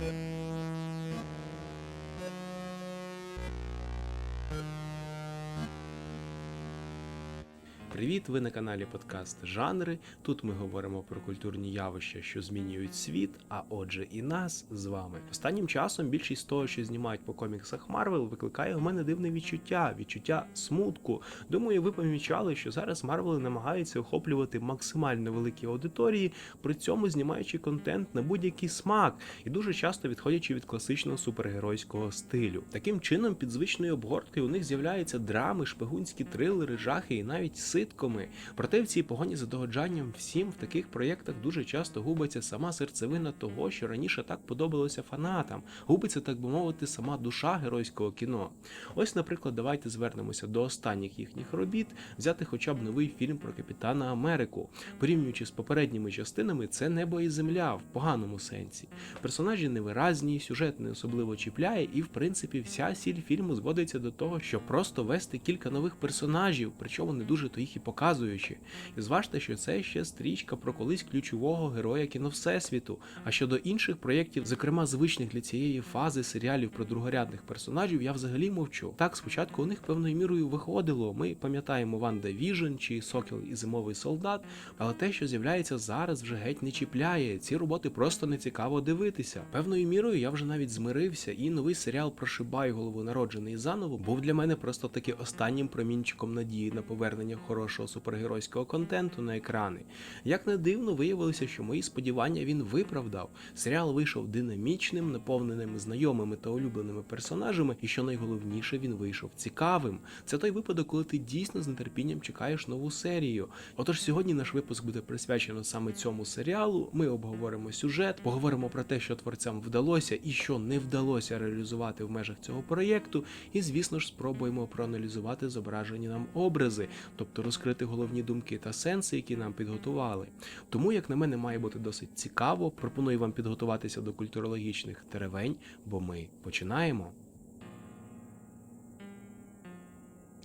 Thank you. Привіт! Ви на каналі Подкаст Жанри. Тут ми говоримо про культурні явища, що змінюють світ, а отже, і нас з вами. Останнім часом більшість того, що знімають по коміксах Марвел, викликає у мене дивне відчуття, відчуття смутку. Думаю, ви помічали, що зараз Марвел намагаються охоплювати максимально великі аудиторії, при цьому знімаючи контент на будь-який смак і дуже часто відходячи від класичного супергеройського стилю. Таким чином, під звичною обгорткою у них з'являються драми, шпигунські трилери, жахи і навіть ситкоми. Проте в цій погоні за догоджанням всім в таких проєктах дуже часто губиться сама серцевина того, що раніше так подобалося фанатам. Губиться, так би мовити, сама душа геройського кіно. Ось, наприклад, давайте звернемося до останніх їхніх робіт, взяти хоча б новий фільм про Капітана Америку. Порівнюючи з попередніми частинами, це небо і земля в поганому сенсі. Персонажі невиразні, сюжет не особливо чіпляє, і в принципі вся сіль фільму зводиться до того, що просто вести кілька нових персонажів, причому не дуже то їх і показуючи. І зважте, що це ще стрічка про колись ключового героя кіно Всесвіту. А щодо інших проєктів, зокрема звичних для цієї фази серіалів про другорядних персонажів, я взагалі мовчу. Так, спочатку у них певною мірою виходило. Ми пам'ятаємо Ванда Віжн чи Сокіл і Зимовий солдат, але те, що з'являється зараз, вже геть не чіпляє. Ці роботи просто не цікаво дивитися. Певною мірою я вже навіть змирився, і новий серіал про Шибайголову, народжений заново, був для мене просто таки останнім промінчиком надії на повернення хорошого супергеройського контенту на екрани. Як не дивно, виявилося, що мої сподівання він виправдав. Серіал вийшов динамічним, наповненим знайомими та улюбленими персонажами, і що найголовніше, він вийшов цікавим. Це той випадок, коли ти дійсно з нетерпінням чекаєш нову серію. Отож, сьогодні наш випуск буде присвячено саме цьому серіалу. Ми обговоримо сюжет, поговоримо про те, що творцям вдалося і що не вдалося реалізувати в межах цього проєкту. І, звісно ж, спробуємо проаналізувати зображені нам образи, тобто розкрити головні думки та сенси, які нам підготували. Тому, як на мене, має бути досить цікаво. Пропоную вам підготуватися до культурологічних теревень, бо ми починаємо.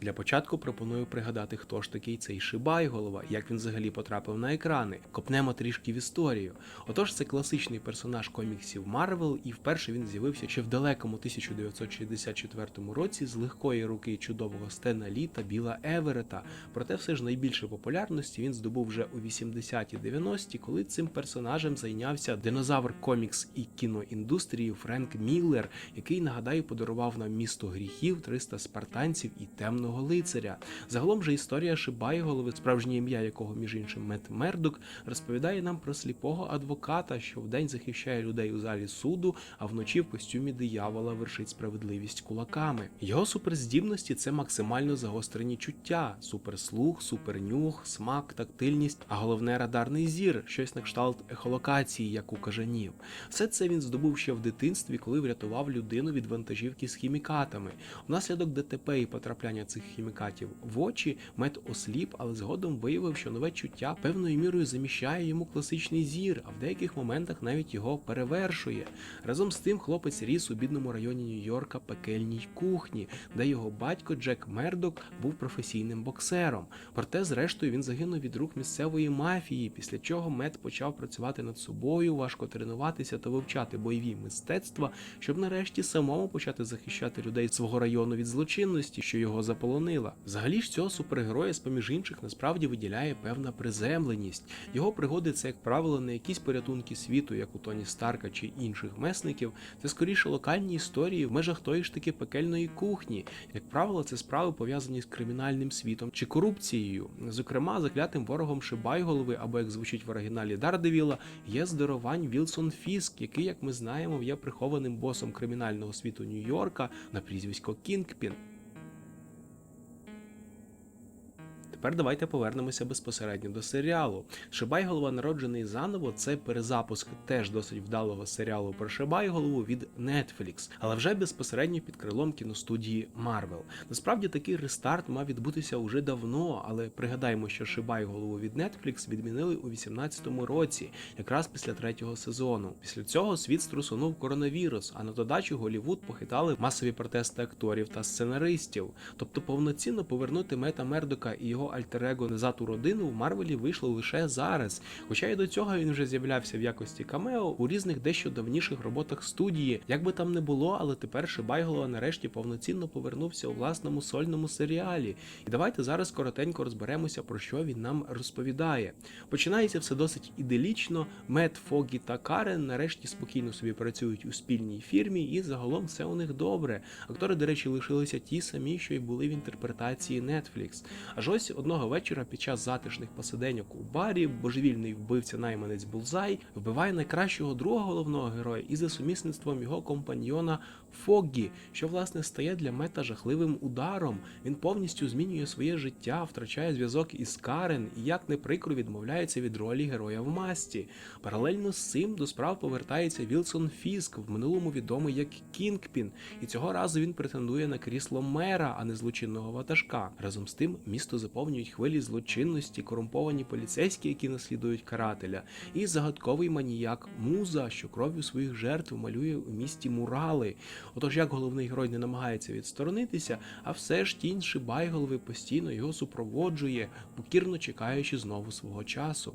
Для початку пропоную пригадати, хто ж такий цей Шибайголова, як він взагалі потрапив на екрани. Копнемо трішки в історію. Отож, це класичний персонаж коміксів Марвел, і вперше він з'явився ще в далекому 1964 році з легкої руки чудового Стена Лі та Біла Еверета. Проте все ж найбільше популярності він здобув вже у 80-ті 90-ті, коли цим персонажем зайнявся динозавр комікс і кіноіндустрії Френк Міллер, який, нагадаю, подарував нам місто гріхів, 300 спартанців і темного лицаря. Загалом же історія Шибайголови, справжнє ім'я якого, між іншим, Мет Мердок, розповідає нам про сліпого адвоката, що вдень захищає людей у залі суду, а вночі в костюмі диявола вершить справедливість кулаками. Його суперздібності це максимально загострені чуття, суперслух, супернюх, смак, тактильність, а головне радарний зір, щось на кшталт ехолокації, як у кажанів. Все це він здобув ще в дитинстві, коли врятував людину від вантажівки з хімікатами. Внаслідок ДТП і потрапляння цих хімікатів в очі мед осліп, але згодом виявив, що нове чуття певною мірою заміщає йому класичний зір, а в деяких моментах навіть його перевершує. Разом з тим, хлопець ріс у бідному районі Нью-Йорка пекельній кухні, де його батько Джек Мердок був професійним боксером. Проте, зрештою, він загинув від рук місцевої мафії, після чого Мед почав працювати над собою, важко тренуватися та вивчати бойові мистецтва, щоб нарешті самому почати захищати людей свого району від злочинності, що його заполонила. Взагалі ж цього супергероя, з поміж інших, насправді виділяє певна приземленість. Його пригоди це, як правило, не якісь порятунки світу, як у Тоні Старка чи інших месників. Це скоріше локальні історії в межах тої ж таки пекельної кухні. Як правило, це справи пов'язані з кримінальним світом чи корупцією. Зокрема, заклятим ворогом Шибайголови, або як звучить в оригіналі Дардевіла, є здоровань Вілсон Фіск, який, як ми знаємо, є прихованим босом кримінального світу Нью-Йорка на прізвисько Кінгпін. Тепер давайте повернемося безпосередньо до серіалу. Шибайголова народжений заново це перезапуск теж досить вдалого серіалу про Шибайголову від Netflix, але вже безпосередньо під крилом кіностудії Marvel. Насправді такий рестарт мав відбутися уже давно, але пригадаємо, що Шибайголову від Netflix відмінили у 18-му році, якраз після третього сезону. Після цього світ струсунув коронавірус, а на додачу Голівуд похитали масові протести акторів та сценаристів. Тобто повноцінно повернути Мета Мердока і його альтер-его назад у родину в Марвелі вийшло лише зараз. Хоча і до цього він вже з'являвся в якості камео у різних дещо давніших роботах студії. Як би там не було, але тепер Шибайголова нарешті повноцінно повернувся у власному сольному серіалі. І давайте зараз коротенько розберемося, про що він нам розповідає. Починається все досить іделічно. Мет, Фогі та Карен нарешті спокійно собі працюють у спільній фірмі, і загалом все у них добре. Актори, до речі, лишилися ті самі, що й були в інтерпретації Netflix. Аж ось одного вечора під час затишних посиденьок у барі божевільний вбивця найманець Булзай вбиває найкращого друга головного героя і за сумісництвом його компаньйона Фоггі, що власне стає для мета жахливим ударом. Він повністю змінює своє життя, втрачає зв'язок із Карен і як не прикро відмовляється від ролі героя в масті. Паралельно з цим до справ повертається Вілсон Фіск, в минулому відомий як Кінгпін, і цього разу він претендує на крісло мера, а не злочинного ватажка. Разом з тим місто заповнюють хвилі злочинності, корумповані поліцейські, які наслідують карателя, і загадковий маніяк Муза, що кров'ю своїх жертв малює у місті мурали. Отож, як головний герой не намагається відсторонитися, а все ж тінь Шибайголови постійно його супроводжує, покірно чекаючи знову свого часу.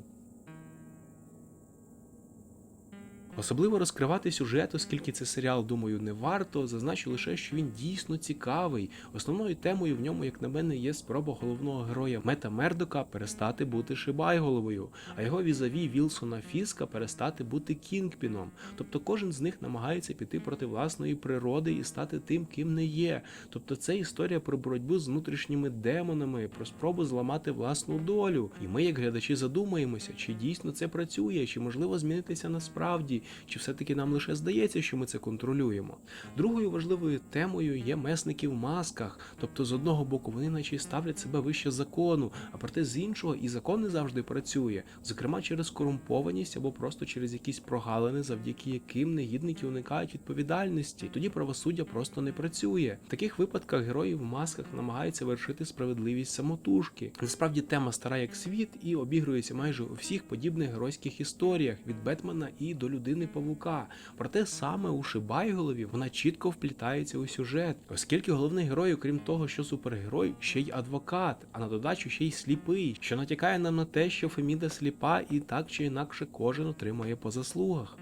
Особливо розкривати сюжет, оскільки це серіал, думаю, не варто. Зазначу лише, що він дійсно цікавий. Основною темою в ньому, як на мене, є спроба головного героя Мета Мердока перестати бути Шибайголовою, а його візаві Вілсона Фіска перестати бути Кінгпіном. Тобто кожен з них намагається піти проти власної природи і стати тим, ким не є. Тобто це історія про боротьбу з внутрішніми демонами, про спробу зламати власну долю. І ми, як глядачі, задумаємося, чи дійсно це працює, чи можливо змінитися насправді чи все-таки нам лише здається, що ми це контролюємо. Другою важливою темою є месники в масках, тобто з одного боку вони наче ставлять себе вище закону, а проте з іншого і закон не завжди працює, зокрема через корумпованість або просто через якісь прогалини, завдяки яким негідники уникають відповідальності. Тоді правосуддя просто не працює. В таких випадках герої в масках намагаються вершити справедливість самотужки. Насправді тема стара як світ і обігрується майже у всіх подібних геройських історіях від Бетмена і до людини людини павука. Проте саме у Шибайголові вона чітко вплітається у сюжет, оскільки головний герой, окрім того, що супергерой, ще й адвокат, а на додачу ще й сліпий, що натякає нам на те, що Феміда сліпа, і так чи інакше кожен отримує по заслугах.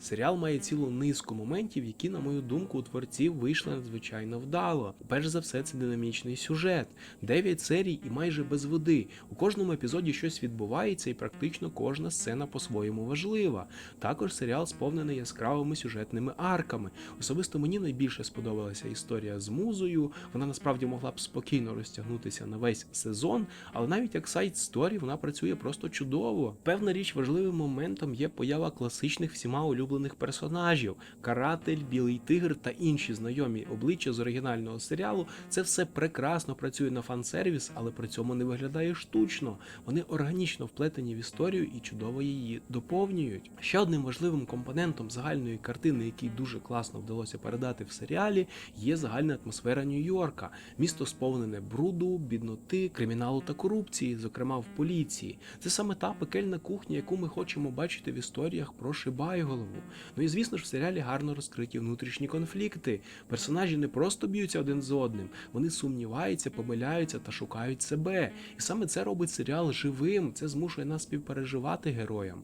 Серіал має цілу низку моментів, які, на мою думку, у творців вийшли надзвичайно вдало. Перш за все, це динамічний сюжет, 9 серій і майже без води. У кожному епізоді щось відбувається, і практично кожна сцена по-своєму важлива. Також серіал сповнений яскравими сюжетними арками. Особисто мені найбільше сподобалася історія з музою. Вона насправді могла б спокійно розтягнутися на весь сезон, але навіть як сайт сторі вона працює просто чудово. Певна річ важливим моментом є поява класичних всіма улюблених улюблених персонажів: Каратель, Білий Тигр та інші знайомі обличчя з оригінального серіалу. Це все прекрасно працює на фан-сервіс, але при цьому не виглядає штучно. Вони органічно вплетені в історію і чудово її доповнюють. Ще одним важливим компонентом загальної картини, який дуже класно вдалося передати в серіалі, є загальна атмосфера Нью-Йорка. Місто сповнене бруду, бідноти, криміналу та корупції, зокрема в поліції. Це саме та пекельна кухня, яку ми хочемо бачити в історіях про Шибайголову. Ну і звісно ж, в серіалі гарно розкриті внутрішні конфлікти. Персонажі не просто б'ються один з одним, вони сумніваються, помиляються та шукають себе. І саме це робить серіал живим. Це змушує нас співпереживати героям.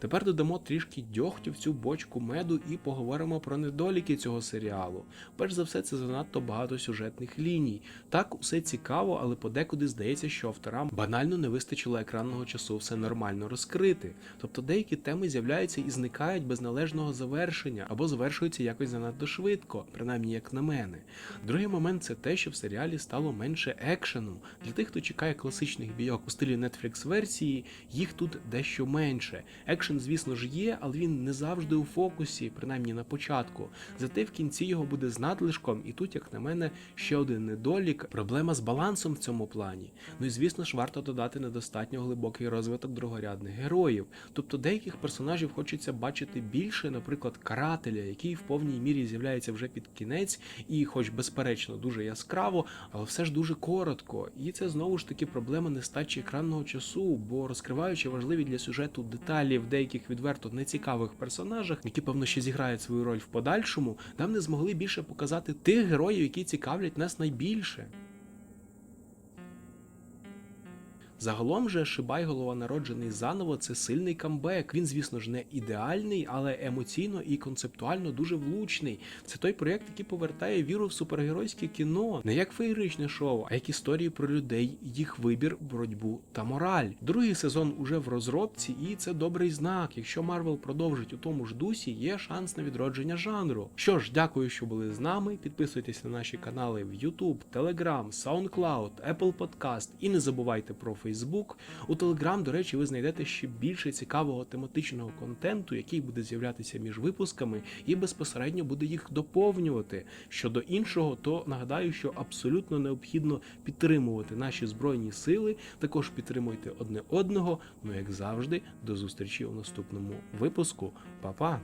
Тепер додамо трішки дьогтю в цю бочку меду і поговоримо про недоліки цього серіалу. Перш за все, це занадто багато сюжетних ліній. Так, усе цікаво, але подекуди здається, що авторам банально не вистачило екранного часу все нормально розкрити. Тобто деякі теми з'являються і зникають без належного завершення або завершуються якось занадто швидко, принаймні як на мене. Другий момент це те, що в серіалі стало менше екшену. Для тих, хто чекає класичних бійок у стилі Netflix версії, їх тут дещо менше. Екшен, звісно ж, є, але він не завжди у фокусі, принаймні на початку. Зате в кінці його буде з надлишком, і тут, як на мене, ще один недолік проблема з балансом в цьому плані. Ну і звісно ж, варто додати недостатньо глибокий розвиток другорядних героїв. Тобто деяких персонажів хочеться бачити більше, наприклад, карателя, який в повній мірі з'являється вже під кінець, і, хоч безперечно, дуже яскраво, але все ж дуже коротко. І це знову ж таки проблема нестачі екранного часу, бо розкриваючи важливі для сюжету деталі в деяких відверто нецікавих персонажах, які певно ще зіграють свою роль в подальшому, нам не змогли більше показати тих героїв, які цікавлять нас найбільше. Загалом же Шибайголова народжений заново це сильний камбек. Він, звісно ж, не ідеальний, але емоційно і концептуально дуже влучний. Це той проєкт, який повертає віру в супергеройське кіно, не як феєричне шоу, а як історії про людей, їх вибір, боротьбу та мораль. Другий сезон уже в розробці, і це добрий знак. Якщо Марвел продовжить у тому ж дусі, є шанс на відродження жанру. Що ж, дякую, що були з нами. Підписуйтесь на наші канали в YouTube, Telegram, SoundCloud, Apple Podcast і не забувайте про Facebook. У Telegram, до речі, ви знайдете ще більше цікавого тематичного контенту, який буде з'являтися між випусками, і безпосередньо буде їх доповнювати. Щодо іншого, то нагадаю, що абсолютно необхідно підтримувати наші збройні сили. Також підтримуйте одне одного. Ну як завжди, до зустрічі у наступному випуску. Па-па!